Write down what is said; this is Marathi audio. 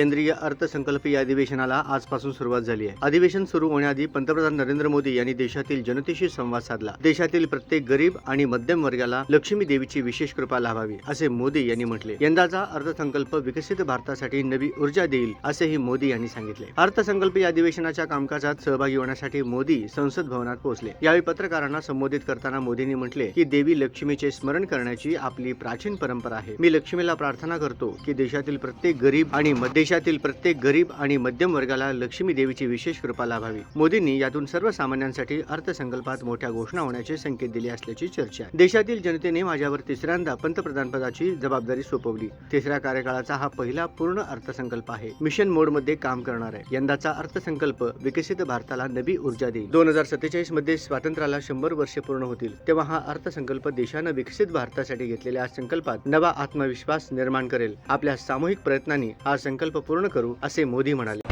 केंद्रीय अर्थसंकल्पीय अधिवेशनाला आजपासून सुरुवात झाली आहे. अधिवेशन सुरू होण्याआधी पंतप्रधान नरेंद्र मोदी यांनी देशातील जनतेशी संवाद साधला. देशातील प्रत्येक गरीब आणि मध्यम वर्गाला लक्ष्मी देवीची विशेष कृपा लाभावी असे मोदी यांनी म्हटले. यंदाचा अर्थसंकल्प विकसित भारतासाठी नवी ऊर्जा देईल असेही मोदी यांनी सांगितले. अर्थसंकल्पीय अधिवेशनाच्या कामकाजात सहभागी होण्यासाठी मोदी संसद भवनात पोहोचले. यावेळी पत्रकारांना संबोधित करताना मोदींनी म्हटले की देवी लक्ष्मीचे स्मरण करण्याची आपली प्राचीन परंपरा आहे. मी लक्ष्मीला प्रार्थना करतो की देशातील प्रत्येक गरीब आणि मध्य देशातील प्रत्येक गरीब आणि मध्यम वर्गाला लक्ष्मी देवीची विशेष कृपा लाभावी. मोदींनी यातून सर्वसामान्यांसाठी अर्थसंकल्पात मोठ्या घोषणा होण्याचे संकेत दिले असल्याची चर्चा. आहे देशातील जनतेने माझ्यावर तिसऱ्यांदा पंतप्रधानपदाची जबाबदारी सोपवली. तिसऱ्या कार्यकाळाचा हा पहिला पूर्ण अर्थसंकल्प आहे. मिशन मोडमध्ये काम करणार आहे. यंदाचा अर्थसंकल्प विकसित भारताला नवी ऊर्जा देईल. दोन हजार सत्तेचाळीसमध्ये स्वातंत्र्याला शंभर वर्षे पूर्ण होतील. तेव्हा हा अर्थसंकल्प देशानं विकसित भारतासाठी घेतलेल्या संकल्पात नवा आत्मविश्वास निर्माण करेल. आपल्या सामूहिक प्रयत्नांनी हा संकल्प संकल्प पूर्ण करू असे मोदी म्हणाले.